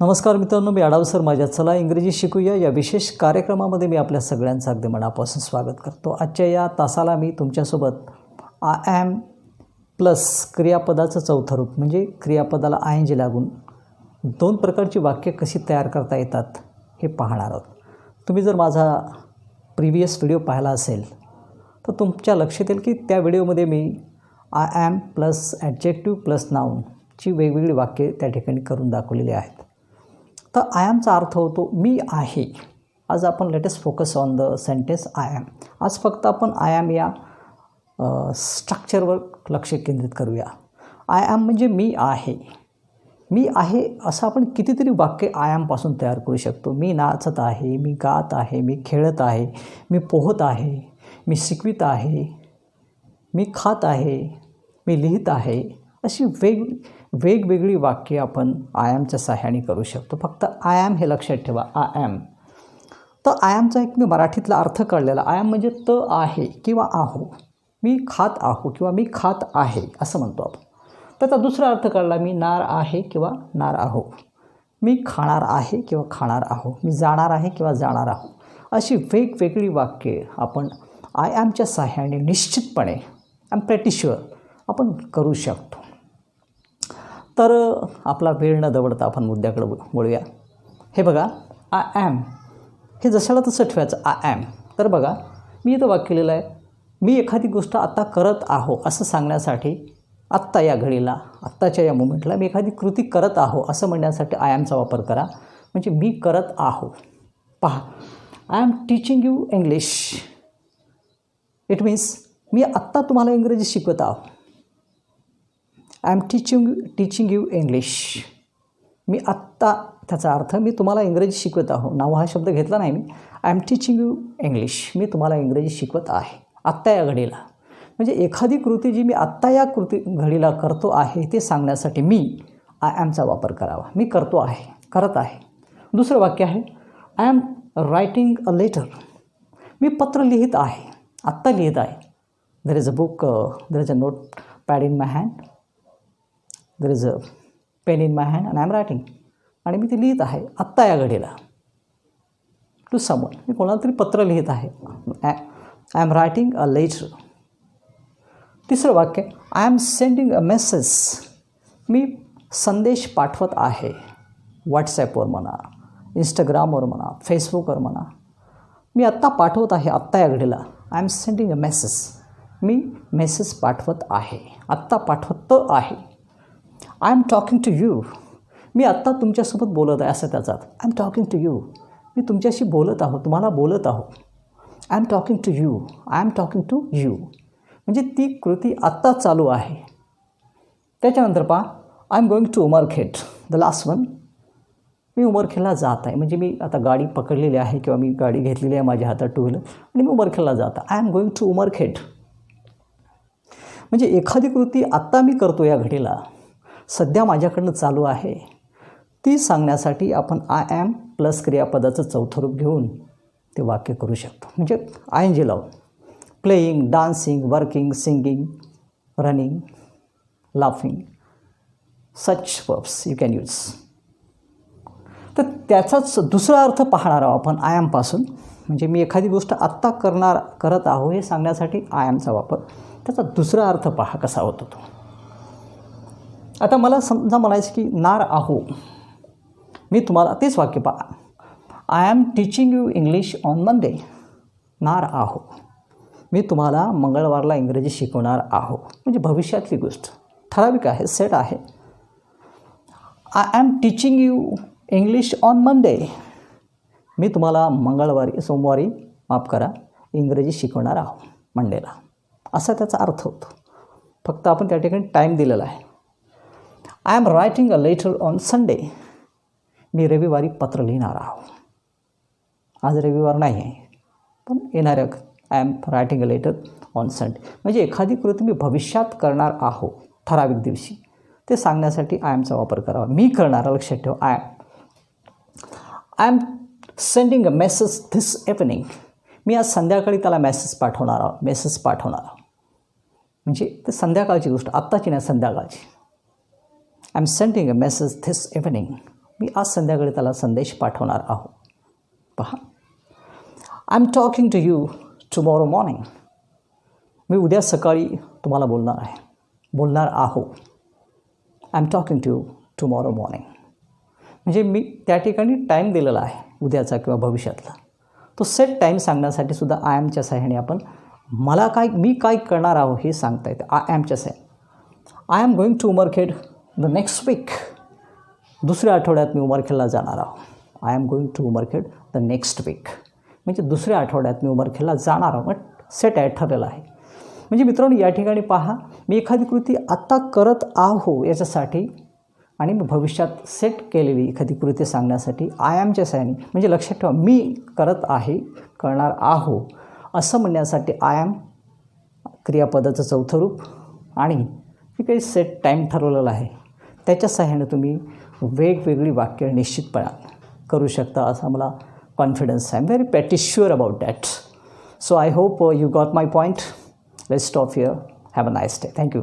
नमस्कार मित्रांनो मी आडाव सर माझ्या चला इंग्रजी शिकूया. या विशेष कार्यक्रमामध्ये मी आपल्या सगळ्यांचं अगदी मनापासून स्वागत करतो. आजच्या या तासाला मी तुमच्यासोबत आय ॲम प्लस क्रियापदाचं चौथं रूप म्हणजे क्रियापदाला आय जे लागून दोन प्रकारची वाक्य कशी तयार करता येतात हे पाहणार आहोत. तुम्ही जर माझा प्रिव्हियस व्हिडिओ पाहिला असेल तर तुमच्या लक्षात येईल की त्या व्हिडिओमध्ये मी I am plus adjective plus नाऊनची वेगवेगळी वाक्ये त्या ठिकाणी करून दाखवलेली आहेत. तर आय ॲमचा अर्थ होतो मी आहे. आज आपण latest focus on the sentence I am आज फक्त आपण आय ॲम या स्ट्रक्चरवर लक्ष केंद्रित करूया. आय ॲम म्हणजे मी आहे. मी आहे असं आपण कितीतरी वाक्य आय ॲमपासून तयार करू शकतो. मी नाचत आहे मी गात आहे मी खेळत आहे मी पोहत आहे मी शिकवित आहे मी खात आहे मी लिहित आहे अशी वेग वेगवेगळी वाक्ये आपण आय ॲमच्या सहाय्याने करू शकतो. फक्त आय ॲम हे लक्षात ठेवा. आय ॲम तर आय ॲमचा एक मी मराठीतला अर्थ कळलेला. आय ॲम म्हणजे त आहे किंवा आहो. मी खात आहो किंवा मी खात आहे असं म्हणतो आपण. त्याचा दुसरा अर्थ कळला. मी नार आहे किंवा नार आहो. मी खाणार आहे किंवा खाणार आहो. मी जाणार आहे किंवा जाणार आहो. अशी वेगवेगळी वाक्ये आपण आय ॲमच्या सहाय्याने निश्चितपणे आय एम आपण करू शकतो. तर आपला वेळ न दवडता आपण मुद्द्याकडे वळूया हे बघा आय ॲम हे जशाला तसं ठेवायचं आय ॲम तर बघा मी इथं वाक्य केलेलं आहे मी एखादी गोष्ट आत्ता करत आहो असं सांगण्यासाठी आत्ता या घडीला आत्ताच्या या मुमेंटला मी एखादी कृती करत आहो असं म्हणण्यासाठी आय ॲमचा वापर करा. म्हणजे मी करत आहो. पहा I am teaching you English it means मी आत्ता तुम्हाला इंग्रजी शिकवत आहो. I am teaching teaching you English मी आत्ता त्याचा अर्थ मी तुम्हाला इंग्रजी शिकवत आहो. नाव हा शब्द घेतला नाही मी. I am teaching you English मी तुम्हाला इंग्रजी शिकवत आहे. आत्ता या घडीला. म्हणजे एखादी कृती जी मी आत्ता या कृती घडीला करतो आहे ते सांगण्यासाठी मी आय ॲमचा वापर करावा. मी करतो आहे करत आहे. दुसरं वाक्य आहे I am writing a letter मी पत्र लिहित आहे. आत्ता लिहित आहे. There is a book there is a note pad in my hand there is a pen in my hand and I am writing आणि मी ती लिहित आहे आत्ता या घडीला. टू समन मी कोणाला तरी पत्र लिहित आहे. I I am writing a letter तिसरं वाक्य I am sending a message मी संदेश पाठवत आहे. व्हॉट्सॲपवर म्हणा इंस्टाग्रामवर म्हणा फेसबुकवर म्हणा. मी आत्ता पाठवत आहे आत्ता या घडीला. I am sending a message me message पाठवत आहे. आत्ता पाठवत आहे. I am talking to you. मी आत्ता तुमच्यासोबत बोलत आहे असं त्याचा I am talking to you. मी तुमच्याशी बोलत आहो तुम्हाला बोलत आहो I am talking to you. I am talking to you. म्हणजे ती कृती आत्ता चालू आहे. त्याच्यानंतर पहा I am going to Umarkhed the last one. मी उमरखेडला जात आहे. म्हणजे मी आता गाडी पकडलेली आहे किंवा मी गाडी घेतलेली आहे माझ्या हातात टू व्हीलर आणि मी उमरखेडला जात I am going to Umarkhed. म्हणजे एखादी कृती आत्ता मी करतो या घडीला. सध्या माझ्याकडनं चालू आहे. ती सांगण्यासाठी आपण आय ॲम प्लस क्रियापदाचं चौथं रूप घेऊन ते वाक्य करू शकतो. म्हणजे आय एन जी लावून playing dancing working singing running laughing such verbs you can use तर त्याचाच दुसरा अर्थ पाहणार आहोत आपण आय एमपासून म्हणजे मी एखादी गोष्ट आत्ता करणार करत आहो हे सांगण्यासाठी आय एमचा वापर. त्याचा दुसरा अर्थ पहा कसा होतो तो. आता मला समजा म्हणायचं की नार आहो. मी तुम्हाला तेच वाक्य पहा. I am teaching you English on Monday नार आहो. मी तुम्हाला मंगळवारला इंग्रजी शिकवणार आहो. म्हणजे भविष्यातली गोष्ट. ठराविक आहे सेट आहे. I am teaching you English on Monday मी तुम्हाला मंगळवारी सोमवारी माफ करा इंग्रजी शिकवणार आहो मंडेला असा त्याचा अर्थ होतो. फक्त आपण त्या ठिकाणी टाईम दिलेला आहे. I am writing a letter on Sunday मी रविवारी पत्र लिहिणार आहो. आज रविवार नाही आहे पण येणाऱ्या I am writing a letter on Sunday म्हणजे एखादी कृती मी भविष्यात करणार आहो ठराविक दिवशी ते सांगण्यासाठी आय एमचा वापर करावा. मी करणारा लक्षात ठेव. I I am sending a message this evening मी आज संध्याकाळी त्याला मेसेज पाठवणार आहो मेसेज पाठवणार आहो. म्हणजे ते संध्याकाळची गोष्ट आत्ताची नाही संध्याकाळची. I am sending a message this evening मी आज संध्याकाळी त्याला संदेश पाठवणार आहो पहा. I am talking to you tomorrow morning मी उद्या सकाळी तुम्हाला बोलणार आहे. बोलणार आहो I am talking to you tomorrow morning म्हणजे मी त्या ठिकाणी टाईम दिलेला आहे उद्याचा किंवा भविष्यातला. तो सेट टाईम सांगण्यासाठी सुद्धा आय एमच्या सहाय्याने आपण मला काय मी काय करणार आहो हे सांगता येतं. आय एमच्या सहाय्याने I am going to Umarkhed the next week दुसऱ्या आठवड्यात मी उमरखेडला जाणार आहो. I am going to Umarkhed the next week म्हणजे दुसऱ्या आठवड्यात मी उमरखेडला जाणार आहो. मग सेट आहे ठरलेलं आहे. म्हणजे मित्रांनो या ठिकाणी पहा मी एखादी कृती आत्ता करत आहो याच्यासाठी आणि मी भविष्यात सेट केलेली एखादी कृती सांगण्यासाठी आय एमच्या सहाय्याने म्हणजे लक्षात ठेवा मी करत आहे करणार आहो असं म्हणण्यासाठी आय एम क्रियापदाचं चौथं रूप आणि मी काही सेट टाईम ठरवलेला आहे. त्याच्या सहाय्याने तुम्ही वेगवेगळी वाक्य निश्चितपणा करू शकता असा मला कॉन्फिडन्स आहे. Am very pretty sure about that so I hope you got my point let stop here have a nice day thank you